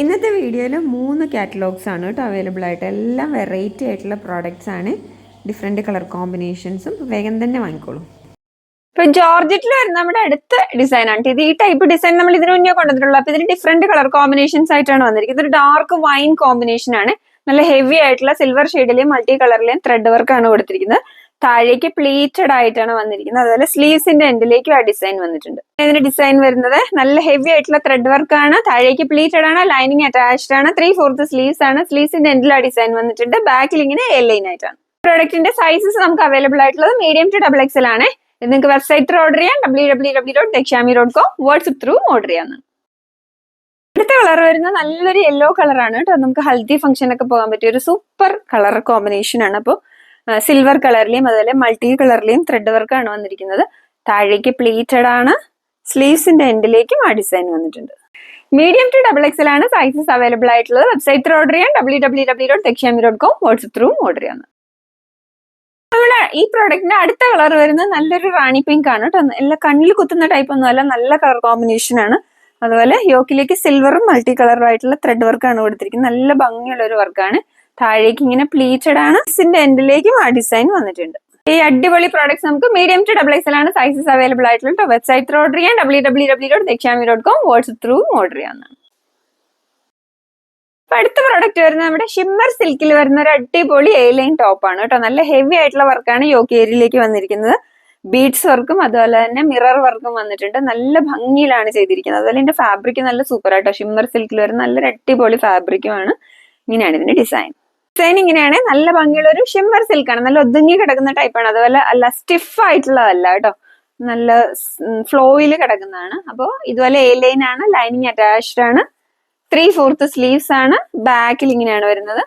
ഇന്നത്തെ വീഡിയോയിൽ മൂന്ന് കാറ്റലോഗ്സ് ആണ് കേട്ടോ അവൈലബിൾ ആയിട്ട്. എല്ലാം വെറൈറ്റി ആയിട്ടുള്ള പ്രോഡക്റ്റ്സ് ആണ്. ഡിഫറെന്റ് കളർ കോമ്പിനേഷൻസും വേഗം തന്നെ വാങ്ങിക്കോളൂ. ഇപ്പൊ ജോർജറ്റിൽ വരുന്ന നമ്മുടെ അടുത്ത ഡിസൈൻ ആണ്. ഇത് ഈ ടൈപ്പ് ഡിസൈൻ നമ്മൾ ഇതിനു മുന്നേ കൊണ്ടുവന്നിട്ടുള്ളൂ. അപ്പൊ ഇതിന് ഡിഫറെന്റ് കളർ കോമ്പിനേഷൻസ് ആയിട്ടാണ് വന്നിരിക്കുന്നത്. ഇതൊരു ഡാർക്ക് വൈൻ കോമ്പിനേഷൻ ആണ്. നല്ല ഹെവി ആയിട്ടുള്ള സിൽവർ ഷെയ്ഡിലെയും മൾട്ടി കളറിലെയും ത്രെഡ് വർക്ക് ആണ് കൊടുത്തിരിക്കുന്നത്. താഴേക്ക് പ്ലീറ്റഡ് ആയിട്ടാണ് വന്നിരിക്കുന്നത്. അതുപോലെ സ്ലീവ്സിന്റെ എൻഡിലേക്കും ആ ഡിസൈൻ വന്നിട്ടുണ്ട്. ഇതിന്റെ ഡിസൈൻ വരുന്നത് നല്ല ഹെവി ആയിട്ടുള്ള ത്രെഡ് വർക്ക് ആണ്. താഴേക്ക് പ്ലീറ്റഡ് ആണ് ലൈനിങ് അറ്റാച്ച്ഡ് ആണ് ത്രീ ഫോർത്ത് സ്ലീവ്സ് ആണ്. സ്ലീവ്സിന്റെ എൻഡിൽ ആ ഡിസൈൻ വന്നിട്ടുണ്ട്. ബാക്കിൽ ഇങ്ങനെ എൽ ലൈൻ ആയിട്ടാണ്. പ്രോഡക്റ്റിന്റെ സൈസസ് നമുക്ക് അവൈലബിൾ ആയിട്ടുള്ളത് മീഡിയം ടു ഡബിൾ എക്സൽ ആണ്. നിങ്ങൾക്ക് വെബ്സൈറ്റ് ത്രൂ ഓർഡർ ചെയ്യാം. W W W dot Dakshami dot com WhatsApp through order ചെയ്യാം അടുത്ത കളർ വരുന്നത് നല്ലൊരു യെല്ലോ കളറാണ് കേട്ടോ. നമുക്ക് ഹൽദി ഫംഗ്ഷൻ ഒക്കെ പോകാൻ പറ്റിയ ഒരു സൂപ്പർ കളർ കോമ്പിനേഷൻ ആണ്. അപ്പോൾ സിൽവർ കളറിലെയും അതുപോലെ മൾട്ടി കളറിലെയും ത്രെഡ് വർക്കാണ് വന്നിരിക്കുന്നത്. താഴേക്ക് പ്ലീറ്റഡ് ആണ്. സ്ലീവ്സിന്റെ എൻഡിലേക്കും ആ ഡിസൈൻ വന്നിട്ടുണ്ട്. മീഡിയം ടു ഡബിൾ എക്സൽ ആണ് സൈസസ് അവൈലബിൾ ആയിട്ടുള്ളത്. വെബ്സൈറ്റ് ഓർഡർ ചെയ്യാൻ W W W dot Dakshyami dot com WhatsApp through order ചെയ്യാം നമ്മുടെ ഈ പ്രോഡക്റ്റിന്റെ അടുത്ത കളർ വരുന്നത് നല്ലൊരു റാണി പിങ്ക് ആണ് കേട്ടോ. എല്ലാ കണ്ണിൽ കുത്തുന്ന ടൈപ്പ് ഒന്നും അല്ല. നല്ല കളർ കോമ്പിനേഷൻ ആണ്. അതുപോലെ യോക്കിലേക്ക് സിൽവറും മൾട്ടി കളറും ആയിട്ടുള്ള ത്രെഡ് വർക്കാണ് കൊടുത്തിരിക്കുന്നത്. നല്ല ഭംഗിയുള്ള ഒരു വർക്കാണ് താഴേക്ക് ഇങ്ങനെ പ്ലീച്ചഡ് ആണ്. ഇതിന്റെ എൻഡിലേക്കും ആ ഡിസൈൻ വന്നിട്ടുണ്ട്. ഈ അടിപൊളി പ്രോഡക്ട്സ് നമുക്ക് മീഡിയം ടു ഡബിൾ എക്സൽ ആണ് സൈസസ് അവൈലബിൾ ആയിട്ടുള്ള വെബ്സൈറ്റ് ഓർഡർ ചെയ്യാൻ W W W dot Dakshami dot com WhatsApp through order ചെയ്യാവുന്നതാണ് അപ്പൊ അടുത്ത പ്രോഡക്റ്റ് വരുന്നത് നമ്മുടെ ഷിമ്മർ സിൽക്കിൽ വരുന്ന ഒരു അടിപൊളി ലൈൻ ടോപ്പ് ആണ് കേട്ടോ. നല്ല ഹെവി ആയിട്ടുള്ള വർക്കാണ് യോഗ ഏരിയയിലേക്ക് വന്നിരിക്കുന്നത്. ബീഡ്സ് വർക്കും അതുപോലെ തന്നെ മിറർ വർക്കും വന്നിട്ടുണ്ട്. നല്ല ഭംഗിയിലാണ് ചെയ്തിരിക്കുന്നത്. അതുപോലെ ഇതിന്റെ ഫാബ്രിക് നല്ല സൂപ്പർ ആട്ടോ. ഷിമ്മർ സിൽക്കിൽ വരുന്ന നല്ലൊരു അടിപൊളി ഫാബ്രിക്കുമാണ് ഇങ്ങനെയാണ് ഇതിന്റെ ഡിസൈൻ ഡിസൈൻ ഇങ്ങനെയാണ്. നല്ല ഭംഗിയുള്ള ഒരു ഷിമ്മർ സിൽക്കാണ് നല്ല ഒതുങ്ങി കിടക്കുന്ന ടൈപ്പാണ് അതുപോലെ അല്ല സ്റ്റിഫ് ആയിട്ടുള്ളതല്ല കേട്ടോ. നല്ല ഫ്ലോയിൽ കിടക്കുന്നതാണ്. അപ്പോൾ ഇതുപോലെ എ ലൈൻ ആണ് ലൈനിങ് അറ്റാച്ച്ഡ് ആണ്. ത്രീ ഫോർത്ത് സ്ലീവ്സ് ആണ്. ബാക്കിൽ ഇങ്ങനെയാണ് വരുന്നത്.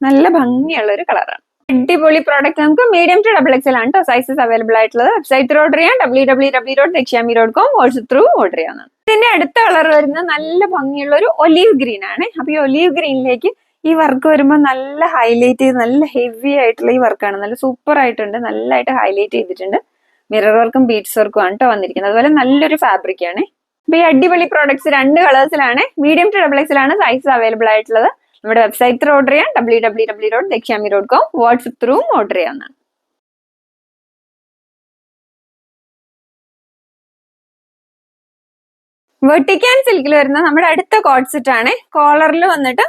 നല്ല ഭംഗിയുള്ള ഒരു കളറാണ് അടിപൊളി പ്രോഡക്റ്റ് നമുക്ക് മീഡിയം ടു ഡബിൾ എക്സൽ ആണ് കേട്ടോ സൈസസ് അവൈലബിൾ ആയിട്ടുള്ളത്. വെബ്സൈറ്റ് ത്രൂ ഓർഡർ ചെയ്യാം. W W W dot Dakshyami dot com WhatsApp through order ചെയ്യാവുന്നതാണ്. ഇതിന്റെ അടുത്ത കളർ വരുന്നത് നല്ല ഭംഗിയുള്ള ഒരു ഒലീവ് ഗ്രീൻ ആണ്. അപ്പൊ ഈ ഒലീവ് ഗ്രീനിലേക്ക് ഈ വർക്ക് വരുമ്പോൾ നല്ല ഹൈലൈറ്റ് ചെയ്ത് നല്ല ഹെവി ആയിട്ടുള്ള ഈ വർക്കാണ് നല്ല സൂപ്പർ ആയിട്ടുണ്ട്. നല്ലതായിട്ട് ഹൈലൈറ്റ് ചെയ്തിട്ടുണ്ട്. മിറർ വർക്കും ബീഡ്സ് വർക്കും ആണ് കേട്ടോ വന്നിരിക്കുന്നത്. അതുപോലെ നല്ലൊരു ഫാബ്രിക് ആണ്. ഈ അടിപൊളി പ്രോഡക്ട്സ് രണ്ട് കളേഴ്സിലാണ് മീഡിയം ടു ഡബിൾ എക്സിലാണ് സൈസ് അവൈലബിൾ ആയിട്ടുള്ളത്. നമ്മുടെ വെബ്സൈറ്റ് ഓർഡർ ചെയ്യാം. W W W dot Dakshami dot com WhatsApp through order ചെയ്യാവുന്നതാണ് വരുന്ന നമ്മുടെ അടുത്ത സെറ്റ് ആണ്. കോളറിൽ വന്നിട്ട്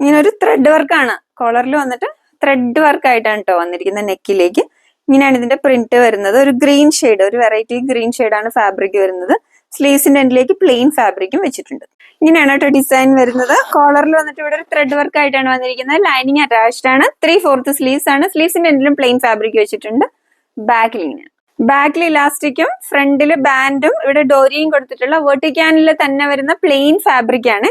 ഇങ്ങനെ ഒരു ത്രെഡ് വർക്കാണ് കോളറിൽ വന്നിട്ട് ത്രെഡ് വർക്ക് ആയിട്ടാണ് കേട്ടോ വന്നിരിക്കുന്നത് നെക്കിലേക്ക്. ഇങ്ങനെയാണ് ഇതിന്റെ പ്രിന്റ് വരുന്നത്. ഒരു ഗ്രീൻ ഷെയ്ഡ് ഒരു വെറൈറ്റി ഗ്രീൻ ആണ് ഫാബ്രിക് വരുന്നത്. സ്ലീവ്സിന്റെ എൻഡിലേക്ക് പ്ലെയിൻ ഫാബ്രിക്കും വെച്ചിട്ടുണ്ട്. ഇങ്ങനെയാണ് കേട്ടോ ഡിസൈൻ വരുന്നത്. കോളറിൽ വന്നിട്ട് ഇവിടെ ഒരു ത്രെഡ് വർക്ക് ആയിട്ടാണ് വന്നിരിക്കുന്നത്. ലൈനിങ് അറ്റാച്ച്ഡ് ആണ്. ത്രീ ഫോർത്ത് സ്ലീവ്സ് ആണ്. സ്ലീവ്സിന്റെ എൻഡിലും പ്ലെയിൻ ഫാബ്രിക് വെച്ചിട്ടുണ്ട്. ബാക്കിൽ ഇങ്ങനെയാണ് ബാക്കിൽ ഇലാസ്റ്റിക്കും ഫ്രണ്ടിൽ ബാൻഡും ഇവിടെ ഡോരിയും കൊടുത്തിട്ടുള്ള വെർട്ടിക്കാനിൽ തന്നെ വരുന്ന പ്ലെയിൻ ഫാബ്രിക് ആണ്.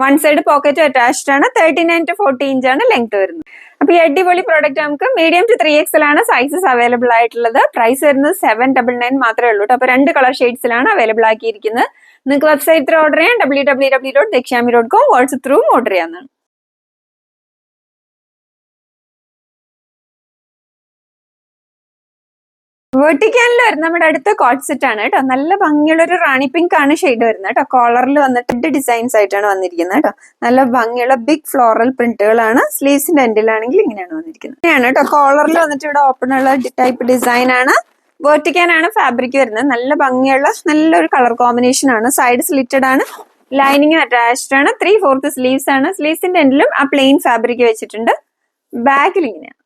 വൺ സൈഡ് പോക്കറ്റ് അറ്റാച്ച്ഡ് ആണ് thirty nine to forty inch ആണ് ലെങ്ത് വരുന്നത്. അപ്പൊ ഈ അടിപൊളി പ്രോഡക്റ്റ് നമുക്ക് മീഡിയം ടു ത്രീ എക്സൽ ആണ് സൈസസ് അവൈലബിൾ ആയിട്ടുള്ളത്. പ്രൈസ് വരുന്നത് സെവൻ ഡബിൾ നയൻ മാത്രമേ ഉള്ളൂ അപ്പോൾ അപ്പൊ രണ്ട് കളർ ഷെയ്ഡ്സിലാണ് അവൈലബിൾ ആക്കിയിരിക്കുന്നത്. നിങ്ങൾക്ക് വെബ്സൈറ്റ് ഓർഡർ ചെയ്യാം W W W dot Dakshami dot com WhatsApp through order ചെയ്യാവുന്നതാണ്. വെർട്ടിക്കാനിൽ നമ്മുടെ അടുത്ത കോട്ട് സെറ്റ് ആണ് കേട്ടോ. നല്ല ഭംഗിയുള്ള ഒരു റാണി പിങ്ക് ആണ് ഷെയ്ഡ് വരുന്നത് കേട്ടോ. കോളറിൽ വന്നിട്ട് ഡിസൈൻസ് ആയിട്ടാണ് വന്നിരിക്കുന്നത് കേട്ടോ. നല്ല ഭംഗിയുള്ള ബിഗ് ഫ്ലോറൽ പ്രിന്റുകളാണ് സ്ലീവ്സിന്റെ എൻഡിലാണെങ്കിൽ ഇങ്ങനെയാണ് വന്നിരിക്കുന്നത്. ഇങ്ങനെയാണ് കേട്ടോ. കോളറിൽ വന്നിട്ട് ഇവിടെ ഓപ്പൺ ഉള്ള ടൈപ്പ് ഡിസൈൻ ആണ്. വെർട്ടിക്കാനാണ് ഫാബ്രിക് വരുന്നത്. നല്ല ഭംഗിയുള്ള നല്ലൊരു കളർ കോമ്പിനേഷൻ ആണ്. സൈഡ് സ്ലിറ്റഡ് ആണ്. ലൈനിങ് അറ്റാച്ച്ഡ് ആണ്. ത്രീ ഫോർത്ത് സ്ലീവ്സ് ആണ്. സ്ലീവ്സിന്റെ എൻഡിലും ആ പ്ലെയിൻ ഫാബ്രിക് വെച്ചിട്ടുണ്ട്. ബാക്കിൽ ഇങ്ങനെയാണ്.